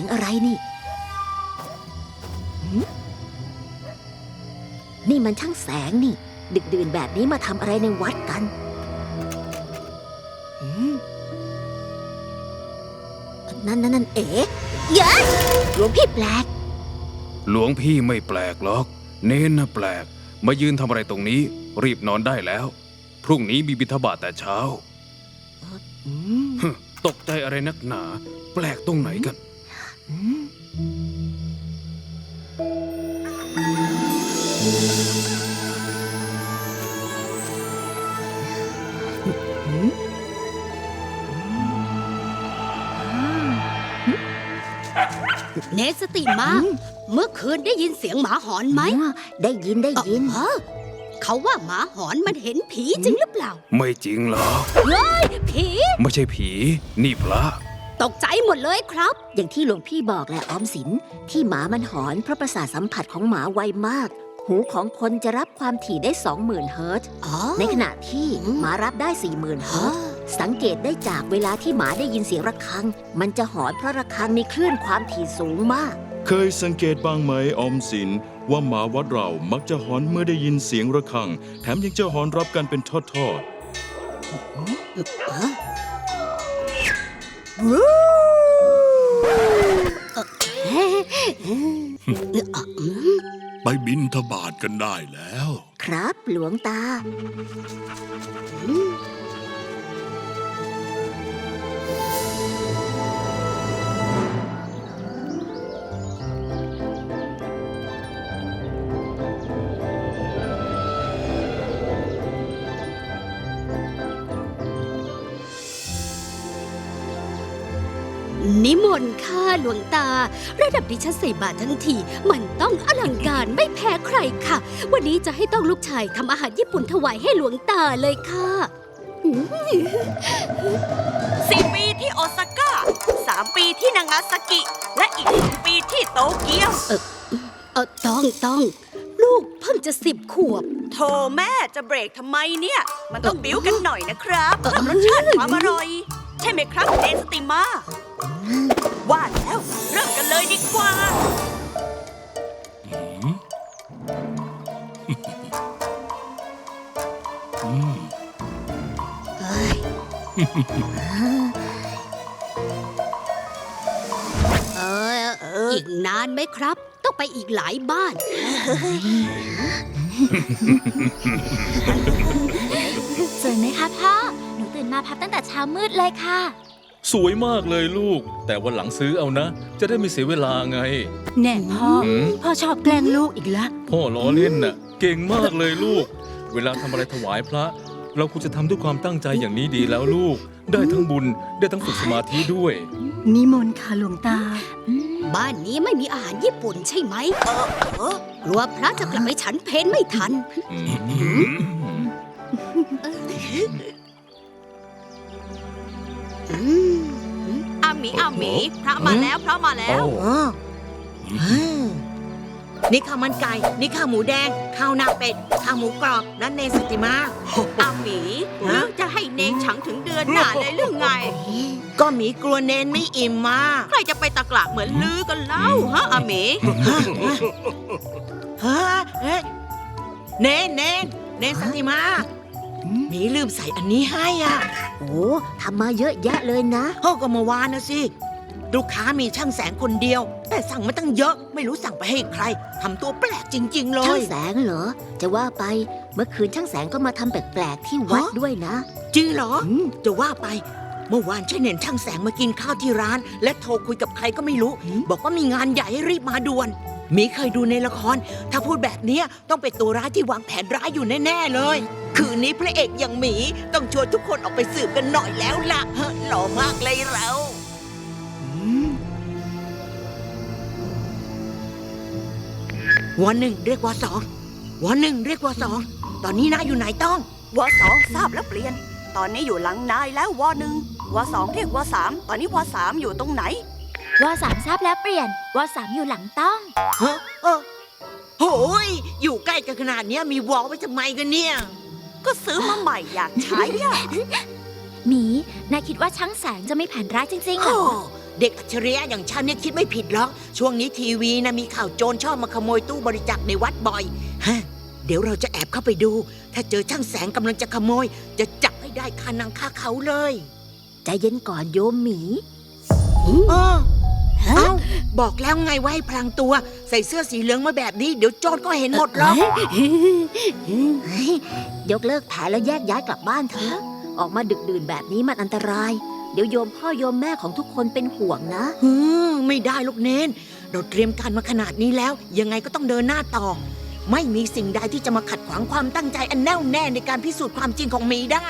ยงอะไรนี่หืมนี่มันช่างแสงนี่ ดึกดื่นแบบนี้มาทำอะไรในวัดกันหืมนั่นนั่นนั่นเอ๋เย้ยหลวงพี่แปลก หลวงพี่ไม่แปลกหรอก เน้นนะแปลก มายืนทำอะไรตรงนี้ รีบนอนได้แล้ว พรุ่งนี้มีบิณฑบาตแต่เช้าอืมฮึตกใจอะไรนักหนา แปลกตรงไหนกันอืม เนสติมา เมื่อคืนได้ยินเสียงหมาหอนไหม ได้ยินได้ยิน เขาว่าหมาหอนมันเห็นผีจริงหรือเปล่า ไม่จริงหรอกเฮ้ย ผี ไม่ใช่ผี นี่พระ ตกใจหมดเลยครับ อย่างที่หลวงพี่บอกแหละออมสิน ที่หมามันหอนเพราะประสาทสัมผัสของหมาไวมาก หูของคนจะรับความถี่ได้ 20,000 เฮิรตซ์อ๋อในขณะที่อืมหมารับได้ 40,000 เฮิรตซ์สังเกตได้จากเวลาที่หมาได้ยินเสียงระฆัง มันจะหอนเพราะระฆังมีคลื่นความถี่สูงมาก เคยสังเกตบ้างไหมออมสิน ว่าหมาวัดเรามักจะหอนเมื่อได้ยินเสียงระฆัง แถมยังจะหอนรับกันเป็นทอด ไปบินทบาทกันได้แล้ว ครับหลวงตา นิมนต์ค่ะหลวงตา ระดับดิฉันใส่บาตรทั้งที มันต้องอลังการไม่แพ้ใครค่ะ วันนี้จะให้ต้องลูกชายทำอาหารญี่ปุ่นถวายให้หลวงตาเลยค่ะ สี่ปีที่โอซาก้าสามปีที่นางาซากิ และอีกหนึ่งปีที่โตเกียวเออต้องต้องลูกเพิ่งจะสิบขวบโธ่แม่จะเบรกทำไมเนี่ย มันต้องบิ้วกันหน่อยนะครับกับรสชาติความอร่อย ใช่ไหมครับเดนสติมา ว่าแล้วเริ่มกันเลยดีกว่า เฮ้ยเอออีกนานไหมครับ ต้องไปอีกหลายบ้าน สวยไหมคะพ่อ หนูตื่นมาพับตั้งแต่เช้ามืดเลยค่ะๆ สวยมากเลยลูก แต่วันหลังซื้อเอานะ จะได้ไม่เสียเวลาไง แน่พ่อหืมพ่อชอบแกล้งลูกอีกแล้วพ่อล้อเล่นน่ะ เก่งมากเลยลูก เวลาทำอะไรถวายพระ เราควรจะทำด้วยความตั้งใจอย่างนี้ดีแล้วลูก ได้ทั้งบุญได้ทั้งฝึกสมาธิด้วย นิมนต์ค่ะหลวงตา บ้านนี้ไม่มีอาหารญี่ปุ่นใช่ไหมเออเออกลัวพระจะกลับไปฉันเพนไม่ทัน อืม หมีอาหมีพระมาแล้วพระมาแล้วนี่ข้าวมันไก่ นี่ข้าวหมูแดง ข้าวหน้าเป็ด ข้าวหมูกรอบนั่นเนสติมาอาหมีหรือจะให้เนงฉังถึงเดือนหน้าเลยหรือไง ก็หมีกลัวเนนไม่อิ่มมา ใครจะไปตะกละเหมือนลือกันเล่าฮะอาหมีเฮ้ยเฮ้ยเนนเนนเนนสติมา หมีลืมใส่อันนี้ให้อะโอ้ทำมาเยอะแยะเลยนะพ่อก็เมาวานนะสิ ลูกค้ามีช่างแสงคนเดียว แต่สั่งมาตั้งเยอะ ไม่รู้สั่งไปให้ใครทำตัวแปลกจริง ๆ เลช่างย แสงเหรอ จะว่าไปเมื่อคืนช่างแสงก็มาทำแปลกๆที่วัดฮะ ด้วยนะ จริงเหรอ อืม จะว่าไป เมื่อวานฉันเห็นช่างแสงมากินข้าวที่ร้าน และโทรคุยกับใครก็ไม่รู้หืมบอกว่ามีงานใหญ่ให้รีบมาด่วน มีเคยดูในละคร ถ้าพูดแบบเนี้ยต้องเป็นตัวร้ายที่วางแผนร้ายอยู่แน่ ๆ เลย คืนนี้พระเอกอย่างหมีต้องชวนทุกคนออกไปสืบกันหน่อยแล้วล่ะเฮ้อหล่อมากเลยเราวันหนึ่งเรียกว่าสองวันหนึ่งเรียกว่าสองตอนนี้นายอยู่ไหนต้องวสองทราบแล้วเปลี่ยน ตอนนี้อยู่หลังนายแล้ววหนึ่งวสองเรียกวสามตอนนี้วสามอยู่ตรงไหน ว่าสามทราบแล้วเปลี่ยน ว่าสามอยู่หลังต้อง ฮะเออโหยอยู่ใกล้กันขนาดเนี้ยมีวอลไว้ทำไมกันเนี่ยวก็ซื้อมาใหม่อยากใช้อะหมี นายคิดว่าช่างแสงจะไม่แผนร้ายจริงๆเหรโอ้อ เด็กอัจฉริยะอย่างฉันเนี่ยคิดไม่ผิดหรอก ช่วงนี้ทีวีนะมีข่าวโจรชอบมาขโมยตู้บริจาคในวัดบ่อยฮะเดี๋ยวเราจะแอบเข้าไปดู ถ้าเจอช่างแสงกำลังจะขโมย จะจับให้ได้คานังคาเขาเลยใจเย็นก่อนโยมหมี เออเอ้า บอกแล้วไงว่าให้พลางตัว ใส่เสื้อสีเหลืองมาแบบนี้ เดี๋ยวโจรก็เห็นหมดหรอกยกเลิกแผนแล้วแยกย้ายกลับบ้านเถอะ ออกมาดึกดื่นแบบนี้มันอันตราย เดี๋ยวโยมพ่อโยมแม่ของทุกคนเป็นห่วงนะอืมไม่ได้ลูกเนนเราเตรียมการมาขนาดนี้แล้ว ยังไงก็ต้องเดินหน้าต่อ ไม่มีสิ่งใดที่จะมาขัดขวางความตั้งใจอันแน่วแน่ในการพิสูจน์ความจริงของหมีได้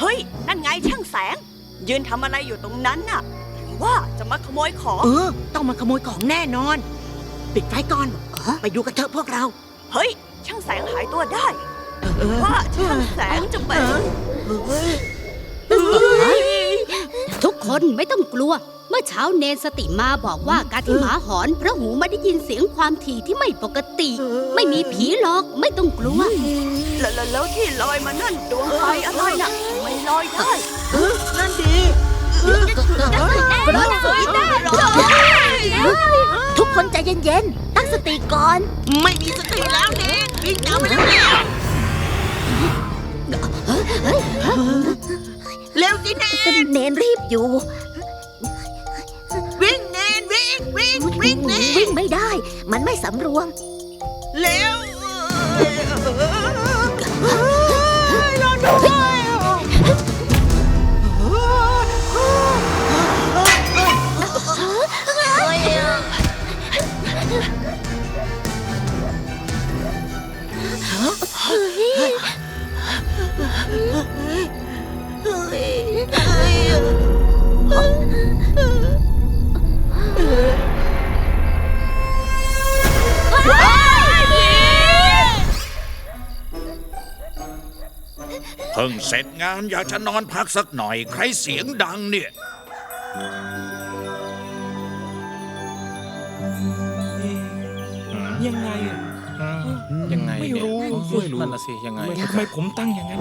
เฮ้ย นั่นไงช่างแสง ยืนทำอะไรอยู่ตรงนั้นน่ะหรือ ว่าจะมาขโมยของ เออ ต้องมาขโมยของแน่นอน ปิดไฟก่อนไปดูกันเถอะพวกเรา เฮ้ย ช่างแสงหายตัวได้เออว่าช่างแสงจะเป็นทุกคนไม่ต้องกลัว เมื่อเช้าเนนสติมาบอกว่าการที่หมาหอนเพราะหูไม่ได้ยินเสียงความถี่ที่ไม่ปกติ ไม่มีผีหรอกไม่ต้องกลัว แล้วแล้วแล้วที่ลอยมานั่นดวงไฟอะไรน่ะไม่ลอยได้นั่นดี ทุกคนใจเย็นๆ ตั้งสติก่อน ไม่มีสติแล้วเนนวิ่งตามมาแล้วเนี่ยเร็วสิเนนเนนรีบอยู่ วิ่งเนนวิ่งวิ่งวิ่งเนนวิ่งไม่ได้ มันไม่สำรวม เร็ว เพิ่งเสร็จงานอยากจะนอนพักสักหน่อย ใครเสียงดังเนี่ย ยังไงอะ ยังไงไม่รู้ ไม่รู้นั่นน่ะสิยังไง ทำไมผมตั้งอย่างนั้น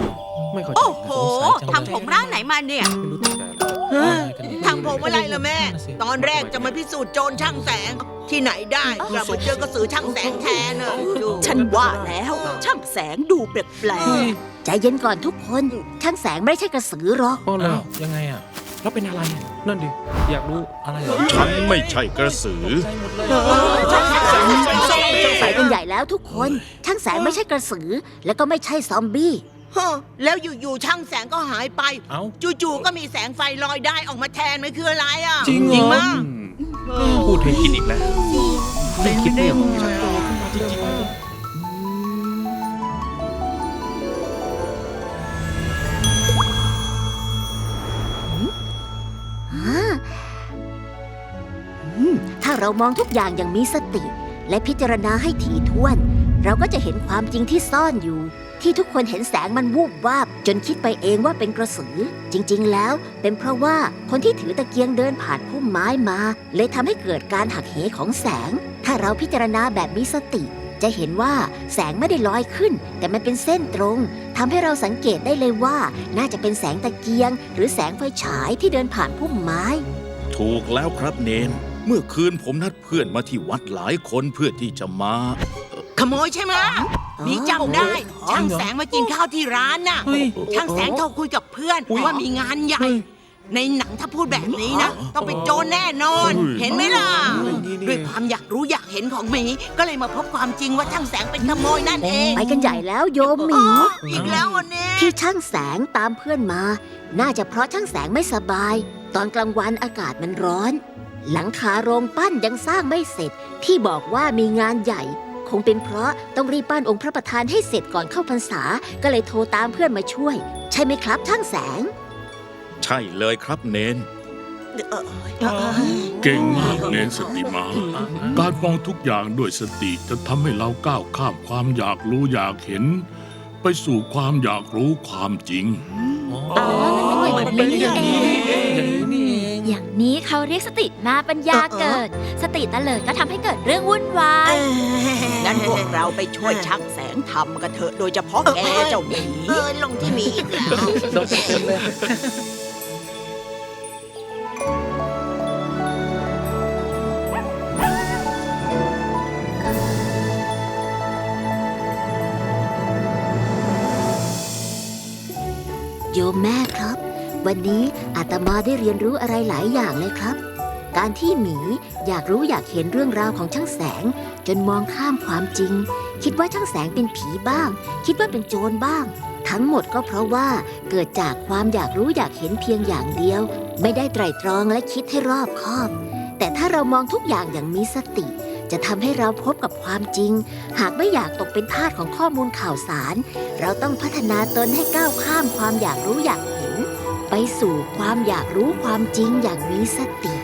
ไม่เข้าใจโอ้โหสงสัยจังเลยทำผมร่างไหนมาเนี่ย ไม่รู้ติดใจแล้วเฮ้ยอะไรกันเนี่ยทางผมอะไรล่ะแม่ ตอนแรกจะมาพิสูจน์โจรช่างแสง ที่ไหนได้กลับมาเจอกระสือช่างแสงแทนน่ะดูฉันว่าแล้วช่างแสงดูแปลกใจเย็นก่อนทุกคน ช่างแสงไม่ใช่กระสือหรอก อ๋อแล้อ้าววยังไงอะ แล้วเป็นอะไรอะนั่นดิ อยากรู้อะไรเหรอ ฉันไม่ใช่กระสือใจหมดเลยใส่ กันใหญ่แล้วทุกคน ช่างแสงไม่ใช่กระสือ แล้วก็ไม่ใช่ซอมบี้ ฮะแล้วอยู่ๆช่างแสงก็หายไป เอ้า จู่ๆก็มีแสงไฟลอยได้ออกมาแทนมันคืออะไรอะจริงเหรอ มากพูดให้คิดอีกแล้วไม่คิดเรื่องของฉันจริงๆถ้าเรามองทุกอย่างอย่างมีสติ และพิจารณาให้ถี่ถ้วน เราก็จะเห็นความจริงที่ซ่อนอยู่ ที่ทุกคนเห็นแสงมันวูบวาบ จนคิดไปเองว่าเป็นกระสือ จริงๆ แล้ว เป็นเพราะว่าคนที่ถือตะเกียงเดินผ่านพุ่มไม้มา เลยทำให้เกิดการหักเหของแสง ถ้าเราพิจารณาแบบมีสติ จะเห็นว่าแสงไม่ได้ลอยขึ้น แต่มันเป็นเส้นตรงทำให้เราสังเกตได้เลยว่า น่าจะเป็นแสงตะเกียง หรือแสงไฟฉายที่เดินผ่านพุ่มไม้ ถูกแล้วครับเนน เมื่อคืนผมนัดเพื่อนมาที่วัดหลายคนเพื่อที่จะมา ขโมยใช่ไหมมีจำได้ ช่างแสงมากินข้าวที่ร้านน่ะ เฮ้ย ช่างแสงโทรคุยกับเพื่อนอุ๊ยว่ามีงานใหญ่ ในหนังถ้าพูดแบบนี้นะ ต้องเป็นโจรแน่นอนอุ๊ยเห็นไหมล่ะนี่ๆด้วยความอยากรู้อยากเห็นของหมี ก็เลยมาพบความจริงว่าช่างแสงเป็นขโมยนั่นเองไปกันใหญ่แล้วโยมหมี อ๋ออีกแล้ววันนี้ ที่ช่างแสงตามเพื่อนมา น่าจะเพราะช่างแสงไม่สบาย ตอนกลางวันอากาศมันร้อน หลังคาโรงปั้นยังสร้างไม่เสร็จ ที่บอกว่ามีงานใหญ่ คงเป็นเพราะต้องรีบปั้นองค์พระประธานให้เสร็จก่อนเข้าพรรษา ก็เลยโทรตามเพื่อนมาช่วย ใช่ไหมครับช่างแสง ใช่เลยครับเนน เก่งมากเนนสติมา การมองทุกอย่างด้วยสติจะทำให้เราก้าวข้ามความอยากรู้อยากเห็น ไปสู่ความอยากรู้ความจริง อ๋อมันเป็นอย่างนี้เอง อย่างนี้นี่เองอย่างนี้เขาเรียกสติมาปัญญาเกิด สติตะเลิดก็ทำให้เกิดเรื่องวุ่นวายๆงั้นพวกเราไปช่วยช่างแสงทำกันเถอะโดยเฉพาะแกเจ้าหมีเออมีอีกแล้ว โดนเต็มเลย โยมแม่ครับ วันนี้อาตมาได้เรียนรู้อะไรหลายอย่างเลยครับ การที่หมีอยากรู้อยากเห็นเรื่องราวของช่างแสง จนมองข้ามความจริง คิดว่าช่างแสงเป็นผีบ้าง คิดว่าเป็นโจรบ้าง ทั้งหมดก็เพราะว่าเกิดจากความอยากรู้อยากเห็นเพียงอย่างเดียว ไม่ได้ไตร่ตรองและคิดให้รอบคอบ แต่ถ้าเรามองทุกอย่างอย่างมีสติจะทำให้เราพบกับความจริง หากไม่อยากตกเป็นทาสของข้อมูลข่าวสาร เราต้องพัฒนาตนให้ก้าวข้ามความอยากรู้อยากเไปสู่ความอยากรู้ความจริงอย่างมีสติ